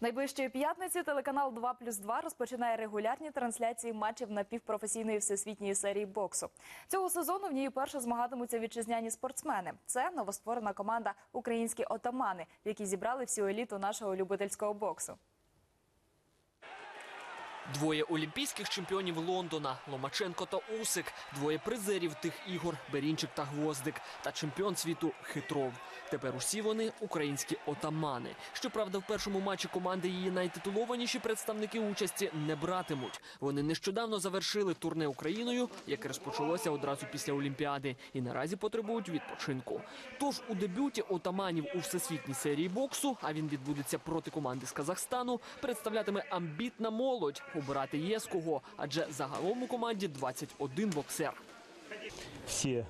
Найближчої п'ятниці телеканал 2 плюс 2 розпочинає регулярні трансляції матчів напівпрофесійної всесвітньої серії боксу. Цього сезону в ній вперше змагатимуться вітчизняні спортсмени. Це новостворена команда Українські отамани, в якій зібрали всю еліту нашого любительського боксу. Двоє олімпійських чемпіонів Лондона Ломаченко та Усик, двоє призерів тих ігор Берінчик та Гвоздик та чемпіон світу Хитров. Тепер усі вони українські отамани. Щоправда, в першому матчі команди її найтитулованіші представники участі не братимуть. Вони нещодавно завершили турне Україною, яке розпочалося одразу після Олімпіади, і наразі потребують відпочинку. Тож у дебюті отаманів у всесвітній серії боксу, а він відбудеться проти команди з Казахстану, представлятиме амбітна молодь. Обирати є з кого, адже загалом у команді 21 боксер. все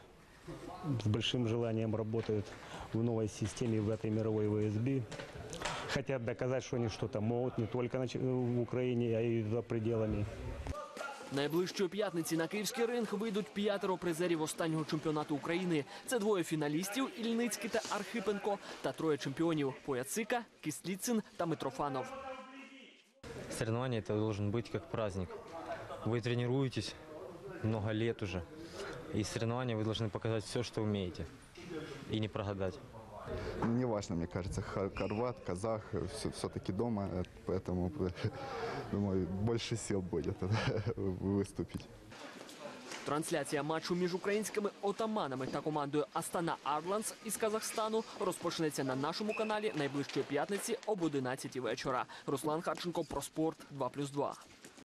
с большим желанием работают в новой системе в этой мировой ВСБ. Хотят доказать, что они что-то могут не только в Украине, а и за пределами. Найближчої п'ятниці на київський ринг вийдуть п'ятеро призерів останнього чемпіонату України. Це двоє фіналістів Ільницький та Архипенко та троє чемпіонів Пояцика, Кисліцин та Митрофанов Соревнование это должен быть как праздник. Вы тренируетесь много лет уже. И соревнования вы должны показать все, что умеете. И не прогадать. Не важно, мне кажется, ха- хорват, казах, все-таки дома, э, поэтому, думаю, больше сил будет выступить. Трансляція матчу між українськими отаманами та командою Астана Арланс із Казахстану розпочнеться на нашому каналі найближчої п'ятниці об 11 вечора. Руслан Харченко про спорт 2+,2.